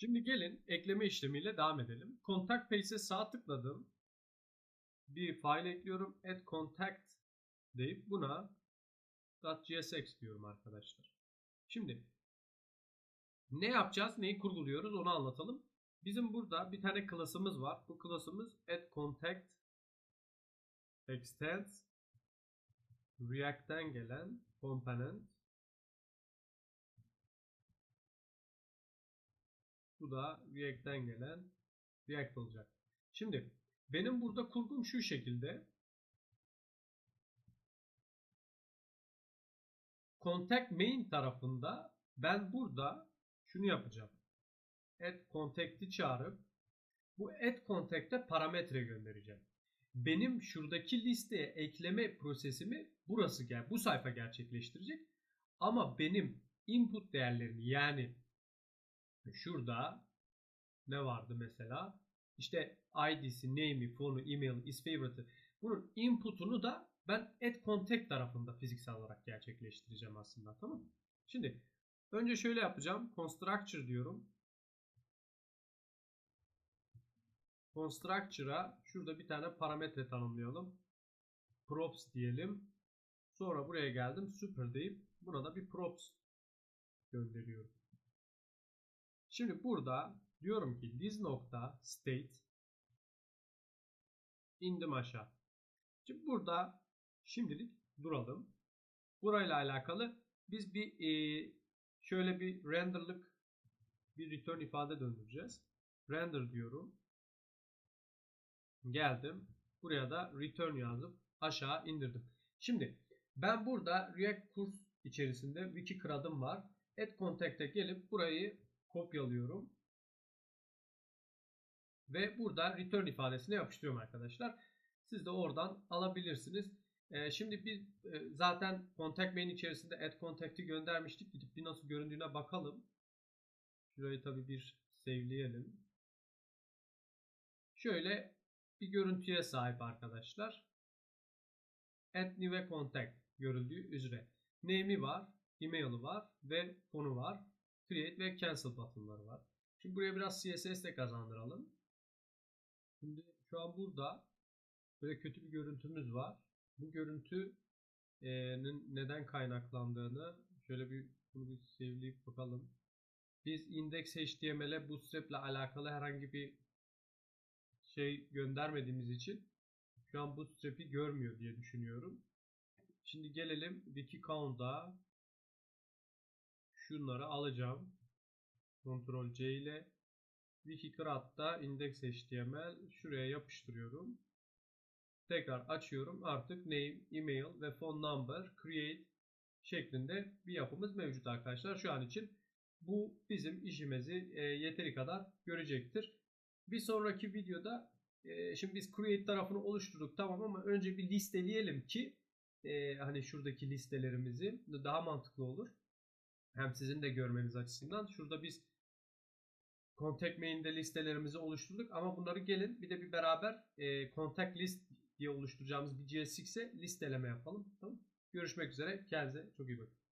Şimdi gelin ekleme işlemiyle devam edelim. Contact Page'e sağ tıkladım. Bir file ekliyorum. Add contact deyip buna .csx diyorum arkadaşlar. Şimdi ne yapacağız? Neyi kurguluyoruz? Onu anlatalım. Bizim burada bir tane klasımız var. Bu klasımız add contact extends React'ten gelen component Bu da React'ten gelen React olacak. Şimdi benim burada kurgum şu şekilde. Contact main tarafında ben burada şunu yapacağım. Add contact'i çağırıp bu add contact'e parametre göndereceğim. Benim şuradaki listeye ekleme prosesimi burası gel bu sayfa gerçekleştirecek. Ama benim input değerlerini yani şurada ne vardı mesela? İşte ID'si, name'i, phone'u, email, is favorite'ı. Bunun input'unu da ben add contact tarafında fiziksel olarak gerçekleştireceğim aslında. Tamam mı? Şimdi önce şöyle yapacağım. Constructor diyorum. Constructor'a şurada bir tane parametre tanımlayalım. Props diyelim. Sonra buraya geldim. Super deyip buna da bir props gönderiyorum. Şimdi burada diyorum ki this nokta state indim aşağı. Şimdi burada şimdilik duralım. Burayla alakalı biz bir e, şöyle bir renderlık bir return ifade döndüreceğiz. Render diyorum. Geldim. Buraya da return yazıp aşağı indirdim. Şimdi ben burada React kurs içerisinde wiki kradım var. Add contact'e gelip burayı kopyalıyorum. Ve burada return ifadesini yapıştırıyorum arkadaşlar. Siz de oradan alabilirsiniz. Ee, şimdi biz e, zaten contact main içerisinde add contact'i göndermiştik. Gidip bir nasıl göründüğüne bakalım. Şurayı tabi bir save'leyelim. Şöyle bir görüntüye sahip arkadaşlar. Add new contact görüldüğü üzere. Name'i var, email'i var ve fonu var. Create ve Cancel buttonları var. Şimdi buraya biraz CSS de kazandıralım. Şimdi şu an burada böyle kötü bir görüntümüz var. Bu görüntünün neden kaynaklandığını şöyle bir bunu bir save'leyip bakalım. Biz index HTML'e bootstrap ile alakalı herhangi bir şey göndermediğimiz için şu an bootstrap'i görmüyor diye düşünüyorum. Şimdi gelelim wiki count'a şunları alacağım. Ctrl C ile Wikicrat'ta index.html şuraya yapıştırıyorum. Tekrar açıyorum. Artık name, email ve phone number create şeklinde bir yapımız mevcut arkadaşlar. Şu an için bu bizim işimizi e, yeteri kadar görecektir. Bir sonraki videoda e, şimdi biz create tarafını oluşturduk tamam ama önce bir listeleyelim ki e, hani şuradaki listelerimizi daha mantıklı olur. Hem sizin de görmeniz açısından. Şurada biz contact main'de listelerimizi oluşturduk ama bunları gelin bir de bir beraber e, list diye oluşturacağımız bir CSX'e listeleme yapalım. Tamam. Görüşmek üzere. Kendinize çok iyi bakın.